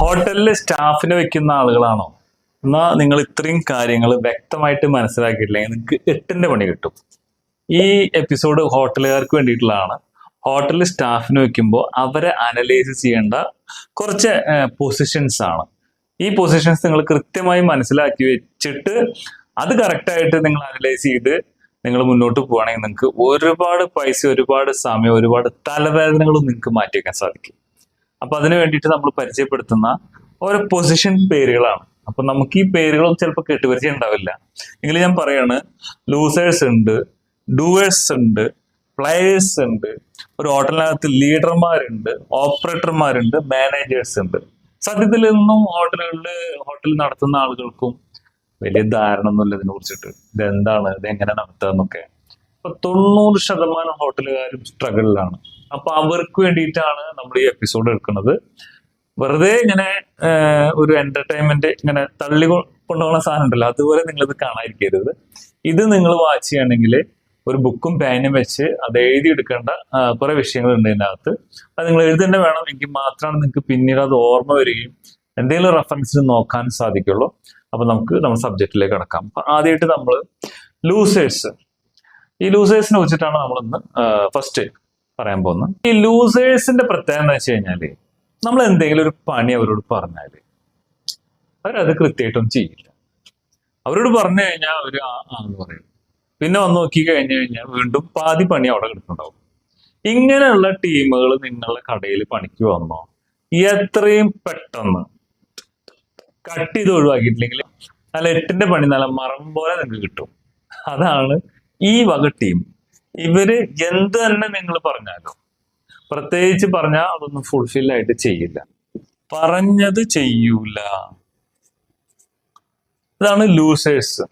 ഹോട്ടലിൽ സ്റ്റാഫിനെ വെക്കുന്ന ആളുകളാണോ? എന്നാ നിങ്ങൾ ഇത്രയും കാര്യങ്ങൾ വ്യക്തമായിട്ട് മനസ്സിലാക്കിയിട്ടില്ലെങ്കിൽ നിങ്ങൾക്ക് എട്ടിന്റെ പണി കിട്ടും. ഈ എപ്പിസോഡ് ഹോട്ടലുകാർക്ക് വേണ്ടിയിട്ടുള്ളതാണ്. ഹോട്ടലിൽ സ്റ്റാഫിന് വെക്കുമ്പോൾ അവരെ അനലൈസ് ചെയ്യേണ്ട കുറച്ച് പൊസിഷൻസ് ആണ്. ഈ പൊസിഷൻസ് നിങ്ങൾ കൃത്യമായി മനസ്സിലാക്കി വെച്ചിട്ട് അത് കറക്റ്റായിട്ട് നിങ്ങൾ അനലൈസ് ചെയ്ത് നിങ്ങൾ മുന്നോട്ട് പോവുകയാണെങ്കിൽ നിങ്ങൾക്ക് ഒരുപാട് പൈസ ഒരുപാട് സമയം ഒരുപാട് തലവേദനകളും നിങ്ങൾക്ക് മാറ്റി വെക്കാൻ സാധിക്കും. അപ്പൊ അതിനു വേണ്ടിയിട്ട് നമ്മൾ പരിചയപ്പെടുത്തുന്ന ഓരോ പൊസിഷൻ പേരുകളാണ്. അപ്പൊ നമുക്ക് ഈ പേരുകളൊന്നും ചിലപ്പോൾ കേട്ടുപരിചയം ഉണ്ടാവില്ല. എങ്കിൽ ഞാൻ പറയാണ് ലൂസേഴ്സ് ഉണ്ട് ഡൂവേഴ്സ് ഉണ്ട് പ്ലേയേഴ്സ് ഉണ്ട് ഒരു ഹോട്ടലിനകത്ത് ലീഡർമാരുണ്ട് ഓപ്പറേറ്റർമാരുണ്ട് മാനേജേഴ്സ് ഉണ്ട്. സത്യത്തിൽ ഇന്നും ഹോട്ടലുകളിൽ ഹോട്ടൽ നടത്തുന്ന ആളുകൾക്കും വലിയ ധാരണ ഒന്നുമില്ല ഇതിനെ കുറിച്ചിട്ട്. ഇതെന്താണ് ഇത് എങ്ങനെ നടത്തുക എന്നൊക്കെ ഇപ്പൊ തൊണ്ണൂറ് ശതമാനം ഹോട്ടലുകാരും സ്ട്രഗിളിലാണ് അപ്പൊ അവർക്ക് വേണ്ടിയിട്ടാണ് നമ്മൾ ഈ എപ്പിസോഡ് എടുക്കുന്നത്. വെറുതെ ഇങ്ങനെ ഒരു എന്റർടൈൻമെന്റ് ഇങ്ങനെ തള്ളി കൊണ്ടുപോകുന്ന സാധനം ഉണ്ടല്ലോ. അതുപോലെ നിങ്ങൾ ഇത് കാണാതിരിക്കരുത്. ഇത് നിങ്ങൾ വാച്ച് ചെയ്യണമെങ്കിൽ ഒരു ബുക്കും പേനും വെച്ച് അത് എഴുതി എടുക്കേണ്ട കുറെ വിഷയങ്ങളുണ്ട് ഇതിനകത്ത്. അത് നിങ്ങൾ എഴുതേണ്ട വേണം എങ്കിൽ മാത്രമാണ് നിങ്ങൾക്ക് പിന്നീട് അത് ഓർമ്മ വരികയും എന്തെങ്കിലും റെഫറൻസിൽ നോക്കാൻ സാധിക്കുള്ളൂ. അപ്പൊ നമുക്ക് നമ്മുടെ സബ്ജക്റ്റിലേക്ക് കടക്കാം. അപ്പൊ ആദ്യമായിട്ട് നമ്മൾ ലൂസേഴ്സ് ഈ ലൂസേഴ്സിനെ വെച്ചിട്ടാണ് നമ്മൾ ഇന്ന് ഫസ്റ്റ് പറയാൻ പോകുന്നത്. ഈ ലൂസേഴ്സിന്റെ പ്രത്യേകത എന്ന് വെച്ച് കഴിഞ്ഞാൽ നമ്മൾ എന്തെങ്കിലും ഒരു പണി അവരോട് പറഞ്ഞാൽ അവരത് കൃത്യമായിട്ടൊന്നും ചെയ്യില്ല. അവരോട് പറഞ്ഞു കഴിഞ്ഞാൽ അവർ ആ ആ എന്ന് പറയും. പിന്നെ വന്ന് നോക്കി കഴിഞ്ഞു കഴിഞ്ഞാൽ വീണ്ടും പാതി പണി അവിടെ കിടക്കുന്നുണ്ടാവും. ഇങ്ങനെയുള്ള ടീമുകൾ നിങ്ങളുടെ കടയിൽ പണിക്ക് വന്നോ എത്രയും പെട്ടെന്ന് കട്ട് ചെയ്ത് ഒഴിവാക്കിയിട്ടില്ലെങ്കിൽ നല്ല എട്ടിന്റെ പണി നല്ല മറം പോലെ നിങ്ങൾക്ക് കിട്ടും. അതാണ് ഈ വക ടീം. ഇവർ എന്ത് തന്നെ നിങ്ങൾ പറഞ്ഞാലും പ്രത്യേകിച്ച് പറഞ്ഞാൽ അതൊന്നും ഫുൾഫിൽ ആയിട്ട് ചെയ്യില്ല. പറഞ്ഞത് ചെയ്യൂല. ഇതാണ് ലൂസേഴ്സ്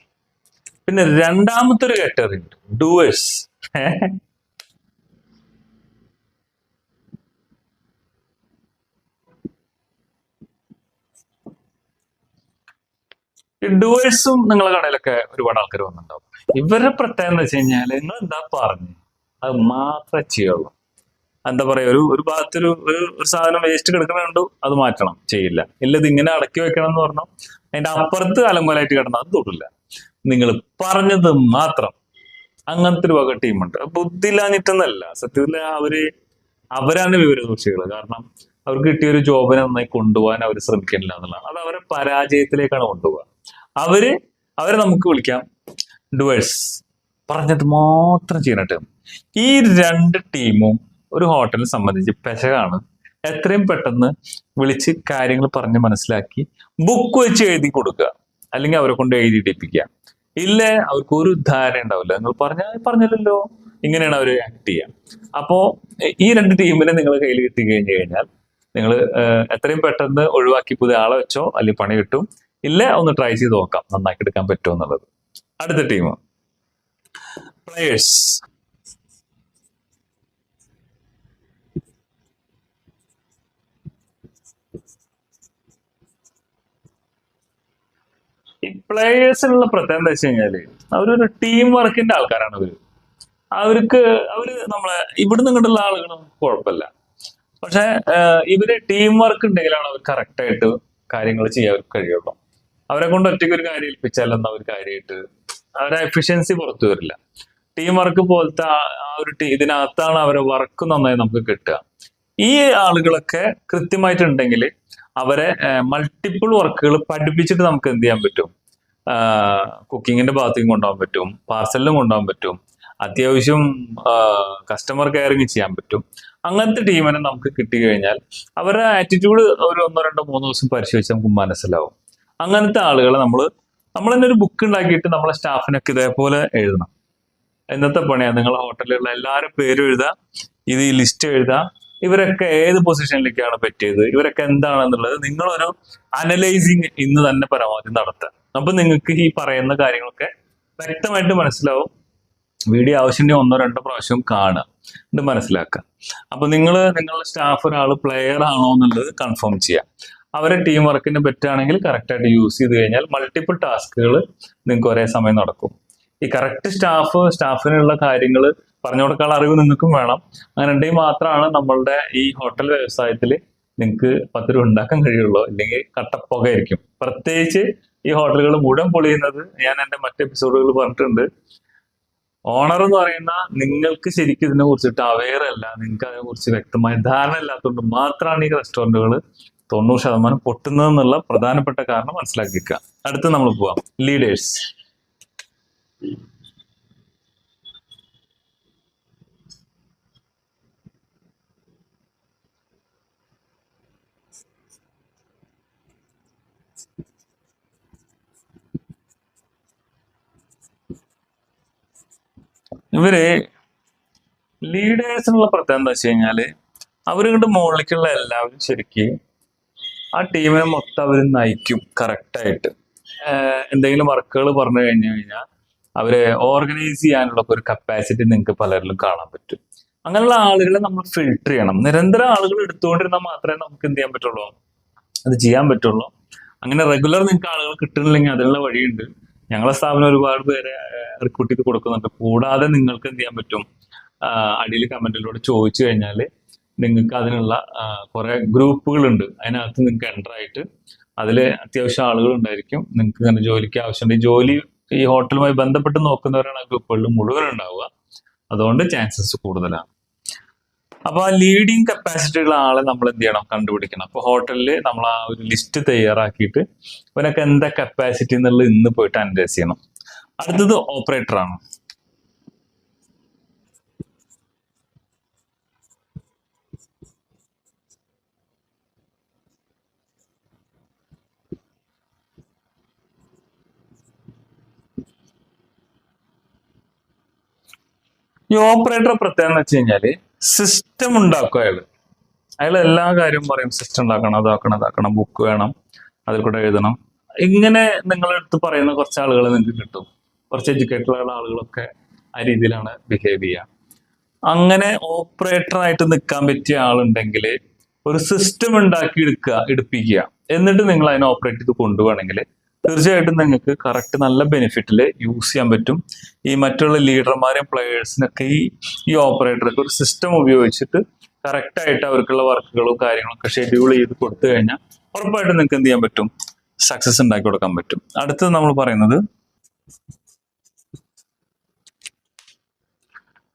പിന്നെ രണ്ടാമത്തെ ഒരു കാറ്റഗറി ഉണ്ട് ഡൂവേഴ്സ് ഡൂവേഴ്സും ഡുവേഴ്സും നിങ്ങളെ കടയിലൊക്കെ ഒരുപാട് ആൾക്കാർ വന്നിട്ടുണ്ടാവും. ഇവരുടെ പ്രത്യേകത എന്ന് വെച്ച് കഴിഞ്ഞാൽ നിങ്ങൾ എന്താ പറഞ്ഞു? അത് മാത്രമേ ചെയ്യുള്ളൂ. എന്താ പറയാ ഒരു ഒരു ഭാഗത്തൊരു ഒരു ഒരു സാധനം വേസ്റ്റ് കിടക്കണുണ്ടു അത് മാറ്റണം ചെയ്യില്ല. ഇല്ല ഇത് ഇങ്ങനെ അടക്കി വെക്കണം എന്ന് പറഞ്ഞു അതിന്റെ അപ്പുറത്ത് അലങ്കോലായിട്ട് കിടന്ന അത് തൊടില്ല. നിങ്ങൾ പറഞ്ഞത് മാത്രം. അങ്ങനത്തെ ഒരു വക ടീമുണ്ട് ബുദ്ധിയില്ലാഞ്ഞിട്ടെന്നല്ല സത്യത്തിൽ അവർ അവരാണ് വിവരദോഷികൾ കാരണം അവർക്ക് കിട്ടിയ ഒരു ജോബിനെ നന്നായി കൊണ്ടുപോകാൻ അവർ ശ്രമിക്കുന്നില്ല എന്നുള്ളതാണ്. അത് അവരെ പരാജയത്തിലേക്കാണ് കൊണ്ടുപോകുക അവർ അവരെ നമുക്ക് വിളിക്കാം. ഡുവേഴ്സ് പറഞ്ഞത് മാത്രം ചെയ്യുന്ന ടീം ഈ രണ്ട് ടീമും ഒരു ഹോട്ടലിനെ സംബന്ധിച്ച് പെശകാണ്. എത്രയും പെട്ടെന്ന് വിളിച്ച് കാര്യങ്ങൾ പറഞ്ഞ് മനസ്സിലാക്കി ബുക്ക് വെച്ച് എഴുതി കൊടുക്കുക. അല്ലെങ്കിൽ അവരെ കൊണ്ട് എഴുതിയിട്ടിപ്പിക്കുക ഇല്ലേ? അവർക്ക് ഒരു ധാരണ ഉണ്ടാവില്ല. നിങ്ങൾ പറഞ്ഞ പറഞ്ഞില്ലല്ലോ. ഇങ്ങനെയാണ് അവർ ആക്ട് ചെയ്യുക. അപ്പോ ഈ രണ്ട് ടീമിനെ നിങ്ങൾ കയ്യിൽ കിട്ടി കഴിഞ്ഞു കഴിഞ്ഞാൽ നിങ്ങൾ എത്രയും പെട്ടെന്ന് ഒഴിവാക്കി പുതിയ ആളെ വെച്ചോ അല്ലെങ്കിൽ പണി കിട്ടും. ഇല്ല? ഒന്ന് ട്രൈ ചെയ്ത് നോക്കാം. നന്നാക്കി എടുക്കാൻ പറ്റുമോ എന്നുള്ളത്. അടുത്ത ടീം പ്ലേയേഴ്സ് ഈ പ്ലേയേഴ്സിനുള്ള പ്രത്യേകത എന്താ വെച്ച് കഴിഞ്ഞാൽ അവരൊരു ടീം വർക്കിന്റെ ആൾക്കാരാണ് അവർ. അവർക്ക് അവർ നമ്മളെ ഇവിടുന്ന് ഇങ്ങോട്ടുള്ള ആളുകളും കുഴപ്പമില്ല. പക്ഷെ ഇവർ ടീം വർക്ക് ഉണ്ടെങ്കിലാണ് അവർ കറക്റ്റായിട്ട് കാര്യങ്ങൾ ചെയ്യാൻ കഴിയുള്ളൂ. അവരെ കൊണ്ട് ഒറ്റയ്ക്ക് ഒരു കാര്യം ഏൽപ്പിച്ചാലൊന്നും അവർ കാര്യമായിട്ട്? അവരെ എഫിഷ്യൻസി പുറത്തു വരില്ല. ടീം വർക്ക് പോലത്തെ ആ ഒരു ഇതിനകത്താണ് അവരെ വർക്ക് നന്നായി നമുക്ക് കിട്ടുക. ഈ ആളുകളൊക്കെ കൃത്യമായിട്ടുണ്ടെങ്കിൽ അവരെ മൾട്ടിപ്പിൾ വർക്കുകൾ പഠിപ്പിച്ചിട്ട് നമുക്ക് എന്ത് ചെയ്യാൻ പറ്റും? കുക്കിങ്ങിന്റെ ഭാഗത്തേക്കും കൊണ്ടുപോകാൻ പറ്റും പാർസലിലും കൊണ്ടുപോകാൻ പറ്റും അത്യാവശ്യം കസ്റ്റമർ കെയറിങ് ചെയ്യാൻ പറ്റും. അങ്ങനത്തെ ടീമിനെ നമുക്ക് കിട്ടി കഴിഞ്ഞാൽ അവരുടെ ആറ്റിറ്റ്യൂഡ് ഒരു ഒന്നോ രണ്ടോ മൂന്നോ ദിവസം പരിശോധിച്ച് നമുക്ക് മനസ്സിലാവും. അങ്ങനത്തെ ആളുകളെ നമ്മൾ നമ്മൾ തന്നെ ഒരു ബുക്ക് ഉണ്ടാക്കിയിട്ട് നമ്മളെ സ്റ്റാഫിനൊക്കെ ഇതേപോലെ എഴുതണം. ഇന്നത്തെ പണിയാണ് നിങ്ങൾ ഹോട്ടലിലുള്ള എല്ലാവരും പേരും എഴുതാം ഇത് ഈ ലിസ്റ്റ് എഴുതാം. ഇവരൊക്കെ ഏത് പൊസിഷനിലേക്കാണ് പറ്റിയത് ഇവരൊക്കെ എന്താണെന്നുള്ളത് നിങ്ങളൊരു അനലൈസിങ് ഇന്ന് തന്നെ പരമാവധി നടത്തുക. അപ്പൊ നിങ്ങൾക്ക് ഈ പറയുന്ന കാര്യങ്ങളൊക്കെ വ്യക്തമായിട്ട് മനസ്സിലാവും. വീഡിയോ ആവശ്യമുണ്ടെങ്കിൽ ഒന്നോ രണ്ടോ പ്രാവശ്യം കാണുക. ഇത് മനസ്സിലാക്കുക. അപ്പൊ നിങ്ങൾ നിങ്ങളുടെ സ്റ്റാഫ് ഒരാൾ പ്ലെയർ ആണോ എന്നുള്ളത് കൺഫേം ചെയ്യുക. അവരെ ടീം വർക്കിന് പറ്റുകയാണെങ്കിൽ കറക്റ്റായിട്ട് യൂസ് ചെയ്ത് കഴിഞ്ഞാൽ മൾട്ടിപ്പിൾ ടാസ്കുകൾ നിങ്ങൾക്ക് ഒരേ സമയം നടക്കും. ഈ കറക്റ്റ് സ്റ്റാഫ് സ്റ്റാഫിനുള്ള കാര്യങ്ങൾ പറഞ്ഞു കൊടുക്കാനുള്ള അറിവ് നിങ്ങൾക്കും വേണം. അങ്ങനെ ഉണ്ടെങ്കിൽ മാത്രമാണ് നമ്മളുടെ ഈ ഹോട്ടൽ വ്യവസായത്തിൽ നിങ്ങൾക്ക് പത്ത് രൂപ ഉണ്ടാക്കാൻ കഴിയുള്ളൂ. അല്ലെങ്കിൽ കട്ടപ്പുകയായിരിക്കും പ്രത്യേകിച്ച് ഈ ഹോട്ടലുകൾ മുഴുവൻ പൊളിയുന്നത് ഞാൻ എന്റെ മറ്റ് എപ്പിസോഡുകൾ പറഞ്ഞിട്ടുണ്ട്. ഓണർ എന്ന് പറയുന്ന നിങ്ങൾക്ക് ശരിക്കും ഇതിനെ കുറിച്ചിട്ട് അവെയർ അല്ല. നിങ്ങൾക്ക് അതിനെ കുറിച്ച് വ്യക്തമായ ധാരണ ഇല്ലാത്തതുകൊണ്ട് മാത്രമാണ് ഈ റെസ്റ്റോറന്റുകൾ തൊണ്ണൂറ് ശതമാനം പൊട്ടുന്നതെന്നുള്ള പ്രധാനപ്പെട്ട കാരണം മനസ്സിലാക്കി മനസ്സിലാക്കിക്കുക അടുത്ത് നമ്മൾ പോവാം. ലീഡേഴ്സ് ഇവർ ലീഡേഴ്സിനുള്ള പ്രത്യേകത എന്താ വെച്ച് കഴിഞ്ഞാൽ അവരുടെ മുകളിലേക്കുള്ള എല്ലാവരും ശരിക്കും ആ ടീമിനെ മൊത്തം അവർ നയിക്കും കറക്റ്റായിട്ട് എന്തെങ്കിലും വർക്കുകൾ പറഞ്ഞു കഴിഞ്ഞു കഴിഞ്ഞാൽ അവരെ ഓർഗനൈസ് ചെയ്യാനുള്ള ഒരു കപ്പാസിറ്റി നിങ്ങൾക്ക് പലരിലും കാണാൻ പറ്റും. അങ്ങനെയുള്ള ആളുകളെ നമ്മൾ ഫിൽട്ടർ ചെയ്യണം. നിരന്തരം ആളുകൾ എടുത്തുകൊണ്ടിരുന്നാൽ മാത്രമേ നമുക്ക് എന്ത് ചെയ്യാൻ പറ്റുള്ളൂ? അത് ചെയ്യാൻ പറ്റുള്ളൂ. അങ്ങനെ റെഗുലർ നിങ്ങൾക്ക് ആളുകൾ കിട്ടുന്നില്ലെങ്കിൽ അതിനുള്ള വഴിയുണ്ട്. ഞങ്ങളെ സ്ഥാപനം ഒരുപാട് പേരെ റിക്രൂട്ട് ചെയ്ത് കൊടുക്കുന്നുണ്ട്. കൂടാതെ നിങ്ങൾക്ക് എന്ത് ചെയ്യാൻ പറ്റും? അടിയിൽ കമന്റിലൂടെ ചോദിച്ചു കഴിഞ്ഞാൽ നിങ്ങൾക്ക് അതിനുള്ള കുറെ ഗ്രൂപ്പുകളുണ്ട്. അതിനകത്ത് നിങ്ങൾക്ക് എന്റർ ആയിട്ട് അതിൽ അത്യാവശ്യം ആളുകൾ ഉണ്ടായിരിക്കും നിങ്ങൾക്ക് ഇങ്ങനെ ജോലിക്ക് ആവശ്യമുണ്ട്. ഈ ജോലി ഈ ഹോട്ടലുമായി ബന്ധപ്പെട്ട് നോക്കുന്നവരാണ് ആ ഗ്രൂപ്പുകളിൽ മുഴുവൻ ഉണ്ടാവുക. അതുകൊണ്ട് ചാൻസസ് കൂടുതലാണ്. അപ്പൊ ആ ലീഡിങ് കപ്പാസിറ്റി ഉള്ള ആളെ നമ്മൾ എന്ത് ചെയ്യണം? കണ്ടുപിടിക്കണം. അപ്പൊ ഹോട്ടലിൽ നമ്മൾ ആ ഒരു ലിസ്റ്റ് തയ്യാറാക്കിയിട്ട് ഇവനൊക്കെ എന്താ കപ്പാസിറ്റി എന്നുള്ളത് ഇന്ന് പോയിട്ട് അനലൈസ് ചെയ്യണം. അടുത്തത് ഓപ്പറേറ്റർ ഈ ഓപ്പറേറ്റർ പ്രത്യേകത എന്ന് വെച്ച് കഴിഞ്ഞാൽ സിസ്റ്റം ഉണ്ടാക്കും അയാൾ. അയാൾ എല്ലാ കാര്യവും പറയും. സിസ്റ്റം ഉണ്ടാക്കണം അതാക്കണം അതാക്കണം ബുക്ക് വേണം അതിൽ കൂടെ എഴുതണം. ഇങ്ങനെ നിങ്ങളെടുത്ത് പറയുന്ന കുറച്ച് ആളുകൾ നിങ്ങൾക്ക് കിട്ടും. കുറച്ച് എഡ്യൂക്കേറ്റഡ് ആയുള്ള ആളുകളൊക്കെ ആ രീതിയിലാണ് ബിഹേവ് ചെയ്യുക. അങ്ങനെ ഓപ്പറേറ്ററായിട്ട് നിൽക്കാൻ പറ്റിയ ആളുണ്ടെങ്കിൽ ഒരു സിസ്റ്റം ഉണ്ടാക്കി എടുക്കുക എടുപ്പിക്കുക. എന്നിട്ട് നിങ്ങൾ അതിനെ ഓപ്പറേറ്റ് ചെയ്ത് കൊണ്ടുപോകണമെങ്കിൽ തീർച്ചയായിട്ടും നിങ്ങൾക്ക് കറക്റ്റ് നല്ല ബെനിഫിറ്റിൽ യൂസ് ചെയ്യാൻ പറ്റും. ഈ മറ്റുള്ള ലീഡർമാരെയും പ്ലെയേഴ്സിനൊക്കെ ഈ ഈ ഓപ്പറേറ്റർക്ക് ഒരു സിസ്റ്റം ഉപയോഗിച്ചിട്ട് കറക്റ്റായിട്ട് അവർക്കുള്ള വർക്കുകളും കാര്യങ്ങളും ഒക്കെ ഷെഡ്യൂൾ ചെയ്ത് കൊടുത്തു കഴിഞ്ഞാൽ ഉറപ്പായിട്ടും നിങ്ങൾക്ക് എന്ത് ചെയ്യാൻ പറ്റും? സക്സസ് ഉണ്ടാക്കി കൊടുക്കാൻ പറ്റും. അടുത്തത് നമ്മൾ പറയുന്നത്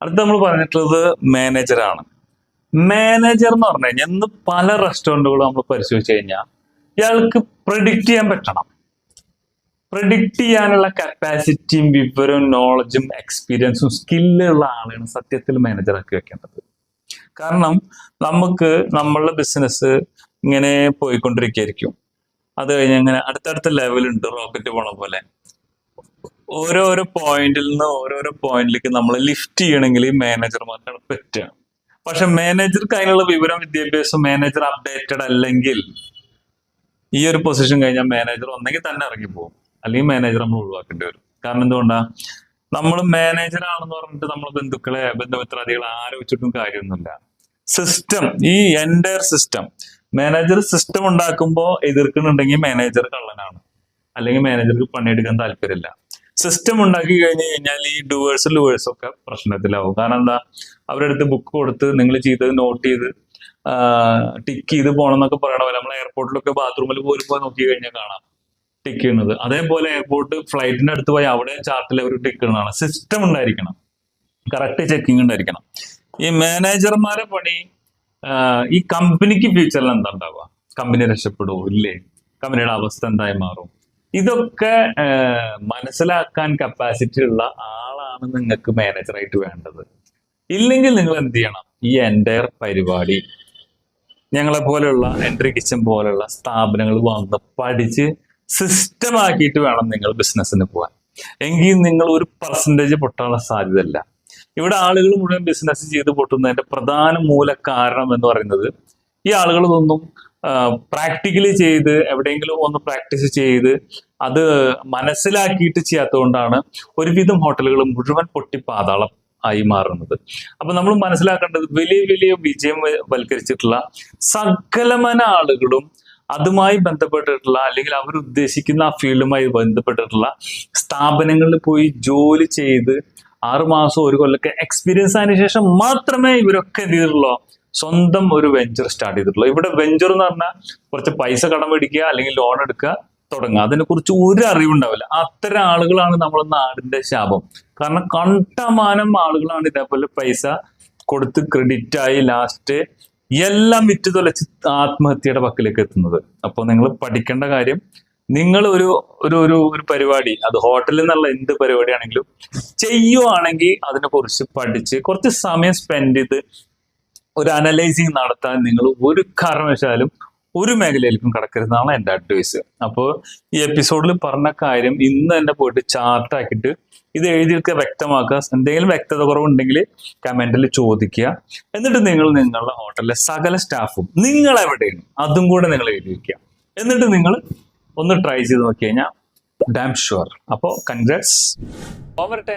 അടുത്ത് നമ്മൾ പറഞ്ഞിട്ടുള്ളത് മാനേജറാണ് മാനേജർ എന്ന് പറഞ്ഞു കഴിഞ്ഞാൽ ഇന്ന് പല റെസ്റ്റോറന്റുകളും നമ്മൾ പരിശോധിച്ച് കഴിഞ്ഞാൽ ഇയാൾക്ക് പ്രിഡിക്റ്റ് ചെയ്യാൻ പറ്റണം. പ്രഡിക്റ്റ് ചെയ്യാനുള്ള കപ്പാസിറ്റിയും വിവരവും നോളജും എക്സ്പീരിയൻസും സ്കില്ലുള്ള ആളാണ് സത്യത്തിൽ മാനേജറാക്കി വെക്കേണ്ടത്. കാരണം നമുക്ക് നമ്മളുടെ ബിസിനസ് ഇങ്ങനെ പോയിക്കൊണ്ടിരിക്കുകയായിരിക്കും. അത് കഴിഞ്ഞ് അങ്ങനെ അടുത്തടുത്ത ലെവലുണ്ട് റോക്കറ്റ് പോണ പോലെ. ഓരോരോ പോയിന്റിൽ നിന്ന് ഓരോരോ പോയിന്റിലേക്ക് നമ്മൾ ലിഫ്റ്റ് ചെയ്യണമെങ്കിൽ ഈ മാനേജർമാർക്കാണ് പറ്റുക. പക്ഷെ മാനേജർക്ക് അതിനുള്ള വിവരം വിദ്യാഭ്യാസം മാനേജർ അപ്ഡേറ്റഡ് അല്ലെങ്കിൽ ഈ ഒരു പൊസിഷൻ കഴിഞ്ഞാൽ മാനേജർ ഒന്നെങ്കിൽ തന്നെ ഇറങ്ങിപ്പോകും അല്ലെങ്കിൽ മാനേജർ നമ്മൾ ഒഴിവാക്കേണ്ടി വരും. കാരണം എന്തുകൊണ്ടാ? നമ്മൾ മാനേജർ ആണെന്ന് പറഞ്ഞിട്ട് നമ്മൾ ബന്ധുക്കളെ ബന്ധുമിത്രാദികളെ ആലോചിച്ചിട്ടും കാര്യമൊന്നുമില്ല. സിസ്റ്റം ഈ എന്റയർ സിസ്റ്റം മാനേജർ സിസ്റ്റം ഉണ്ടാക്കുമ്പോൾ എതിർക്കുന്നുണ്ടെങ്കിൽ മാനേജർ കള്ളനാണ്. അല്ലെങ്കിൽ മാനേജർക്ക് പണിയെടുക്കാൻ താല്പര്യമില്ല. സിസ്റ്റം ഉണ്ടാക്കി കഴിഞ്ഞു കഴിഞ്ഞാൽ ഈ ഡുവേഴ്സും ലുവേഴ്സും ഒക്കെ പ്രശ്നത്തിലാവും. കാരണം എന്താ? അവരുടെ അടുത്ത് ബുക്ക് കൊടുത്ത് നിങ്ങൾ ചെയ്തത് നോട്ട് ചെയ്ത് ടിക്ക് ചെയ്ത് പോകണം എന്നൊക്കെ പറയണ പോലെ നമ്മൾ എയർപോർട്ടിലൊക്കെ ബാത്റൂമിൽ പോരുമ്പോൾ നോക്കി കഴിഞ്ഞാൽ കാണാം. ടിക്ക് ചെയ്യുന്നത് അതേപോലെ എയർപോർട്ട് ഫ്ലൈറ്റിന്റെ അടുത്ത് പോയി അവിടെ ചാർട്ടിൽ അവർ ടിക്ക് ചെയ്യുന്നതാണ് സിസ്റ്റം ഉണ്ടായിരിക്കണം. കറക്റ്റ് ചെക്കിംഗ് ഉണ്ടായിരിക്കണം. ഈ മാനേജർമാരെ പണി ഈ കമ്പനിക്ക് ഫ്യൂച്ചറിൽ എന്താ ഉണ്ടാവുക? കമ്പനി രക്ഷപ്പെടുമോ ഇല്ലേ. കമ്പനിയുടെ അവസ്ഥ എന്തായി മാറും? ഇതൊക്കെ മനസ്സിലാക്കാൻ കപ്പാസിറ്റി ഉള്ള ആളാണ് നിങ്ങൾക്ക് മാനേജറായിട്ട് വേണ്ടത്. ഇല്ലെങ്കിൽ നിങ്ങൾ എന്ത് ചെയ്യണം? ഈ എന്റയർ പരിപാടി ഞങ്ങളെ പോലെയുള്ള എൻട്രി കിച്ചൻ പോലെയുള്ള സ്ഥാപനങ്ങൾ വന്ന് പഠിച്ച് സിസ്റ്റം ആക്കിയിട്ട് വേണം നിങ്ങൾ ബിസിനസ്സിന് പോകാൻ. എങ്കിൽ നിങ്ങൾ ഒരു പെർസെന്റേജ് പൊട്ടാനുള്ള സാധ്യതയില്ല. ഇവിടെ ആളുകൾ മുഴുവൻ ബിസിനസ് ചെയ്ത് പൊട്ടുന്നതിന്റെ പ്രധാന മൂല കാരണം എന്ന് പറയുന്നത് ഈ ആളുകളൊന്നും പ്രാക്ടിക്കലി ചെയ്ത് എവിടെയെങ്കിലും ഒന്ന് പ്രാക്ടീസ് ചെയ്ത് അത് മനസ്സിലാക്കിയിട്ട് ചെയ്യാത്തതുകൊണ്ടാണ് ഒരുവിധം ഹോട്ടലുകൾ മുഴുവൻ പൊട്ടി പാതാളം ആയി മാറുന്നത്. അപ്പൊ നമ്മൾ മനസ്സിലാക്കേണ്ടത് വലിയ വലിയ വിജയം വൽക്കരിച്ചിട്ടുള്ള സകലമന ആളുകളും അതുമായി ബന്ധപ്പെട്ടിട്ടുള്ള അല്ലെങ്കിൽ അവർ ഉദ്ദേശിക്കുന്ന ആ ഫീൽഡുമായി ബന്ധപ്പെട്ടിട്ടുള്ള സ്ഥാപനങ്ങളിൽ പോയി ജോലി ചെയ്ത് ആറുമാസം ഒരു കൊല്ലൊക്കെ എക്സ്പീരിയൻസ് ആയതിനു ശേഷം മാത്രമേ ഇവരൊക്കെ എന്ത് ചെയ്തിട്ടുള്ളൂ? സ്വന്തം ഒരു വെഞ്ചർ സ്റ്റാർട്ട് ചെയ്തിട്ടുള്ളൂ. ഇവിടെ വെഞ്ചർ എന്ന് പറഞ്ഞാൽ കുറച്ച് പൈസ കടം മേടിക്കുക അല്ലെങ്കിൽ ലോൺ എടുക്കുക തുടങ്ങുക. അതിനെക്കുറിച്ച് ഒരു അറിവുണ്ടാവില്ല. അത്തരം ആളുകളാണ് നമ്മുടെ നാടിന്റെ ശാപം. കാരണം കണ്ടമാനം ആളുകളാണ് ഇതേപോലെ പൈസ കൊടുത്ത് ക്രെഡിറ്റ് ആയി ലാസ്റ്റ് എല്ലാം വിറ്റ് തുലച്ച് ആത്മഹത്യയുടെ പക്കലേക്ക് എത്തുന്നത്. അപ്പോൾ നിങ്ങൾ പഠിക്കേണ്ട കാര്യം നിങ്ങൾ ഒരു ഒരു ഒരു ഒരു പരിപാടി അത് ഹോട്ടലിൽ നിന്നുള്ള എന്ത് പരിപാടിയാണെങ്കിലും ചെയ്യുവാണെങ്കിൽ അതിനെ കുറിച്ച് പഠിച്ച് കുറച്ച് സമയം സ്പെൻഡ് ചെയ്ത് ഒരു അനലൈസിങ് നടത്താൻ നിങ്ങൾ ഒരു കാരണവശാലും ഒരു മേഖലയിലേക്കും കടക്കരുതെന്നാണ് എന്റെ അഡ്വൈസ് അപ്പോൾ ഈ എപ്പിസോഡിൽ പറഞ്ഞ കാര്യം ഇന്ന് തന്നെ പോയിട്ട് ചാർട്ടാക്കിയിട്ട് ഇത് എഴുതിയൊക്കെ വ്യക്തമാക്കുക. എന്തെങ്കിലും വ്യക്തത കുറവുണ്ടെങ്കിൽ കമന്റിൽ ചോദിക്കുക. എന്നിട്ട് നിങ്ങൾ നിങ്ങളുടെ ഹോട്ടലിലെ സകല സ്റ്റാഫും നിങ്ങൾ എവിടെയാണ് അതും കൂടെ നിങ്ങൾ എഴുതി വെക്കുക. എന്നിട്ട് നിങ്ങൾ ഒന്ന് ട്രൈ ചെയ്ത് നോക്കി കഴിഞ്ഞാൽ ഡാം ഷുവർ അപ്പോൾ കൺഗ്രാറ്റ്സ് വരട്ടെ